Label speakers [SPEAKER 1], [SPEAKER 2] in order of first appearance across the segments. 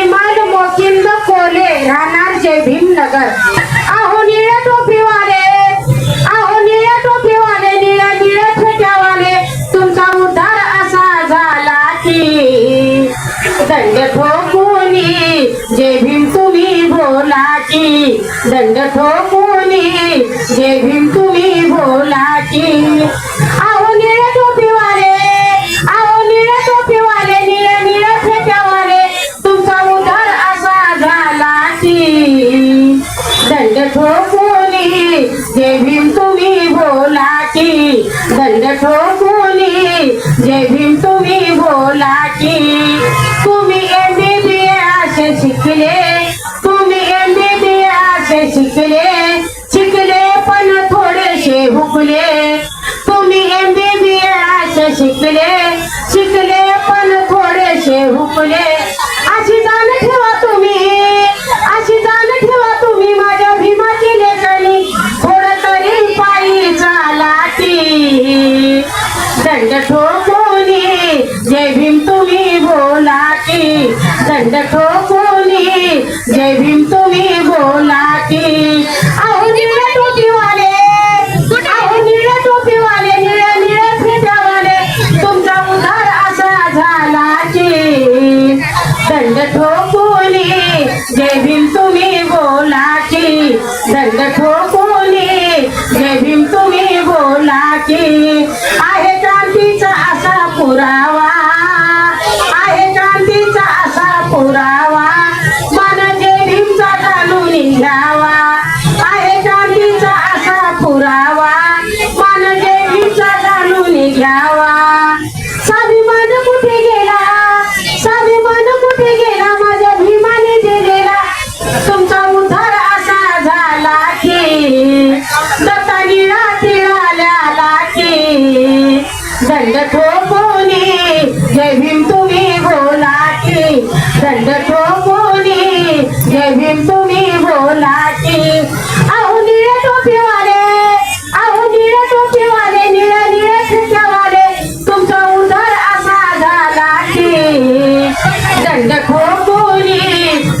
[SPEAKER 1] इमान मोकिंद कोले राहणार जय भीमनगर आहो निळ्या टोपीवाले आहो निळ्या टोपीवाले निळ्या निळ्या फेट्यावाले तुमचा उद्धार असा झाला की. दंड ठोकुनी जय भीम तुम्ही बोला की. दंड ठोकुनी जय भीम दंड ठोकुनी जय भीम तुम्ही बोला की तुम्ही एमबीबीएस शिकले तुम्ही एमबीबीएस शिकले. शिकले पण थोडेसे हुकले. तुम्ही एमबीबीएस शिकले शिकले पण थोडेसे हुकले. ठोकोनी जय भीम तुम्ही बोला की दंड ठोकोनी जय भीम तुम्ही बोला की तुमचा झाला दंड ठोकोनी जय भीम तुम्ही बोला की दंड ठोकोनी जय भीम तुम्ही बोला की असा पुरावा मन जय भीमचा घालून आहे क्रांतीचा असा पुरावा. मन जय भीमचा निघावा. स्वाभिमान कुठे गेला? स्वाभिमान कुठे गेला? माझ्या भीमाने दिलेला. तुमचा उद्धार असा झाला की दत्ता निळा तिळाल्याला की दंड ठोकोनी जय भीम तुम्ही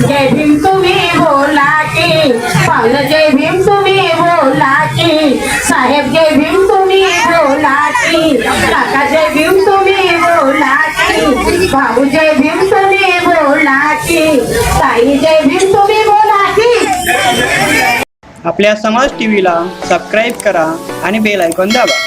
[SPEAKER 1] जय भीम तुम्ही हो बोला की पावलं जय भीम तुम्ही हो बोला की साहेब जय भीम तुम्ही हो बोला की काका जय भीम तुम्ही बोला की भाऊ जय भीम तुम्ही बोला की ताई जय भीम तुम्ही बोला की
[SPEAKER 2] आपल्या समाज टी व्हीला सबस्क्राईब करा आणि बेल ऐकून दाबा.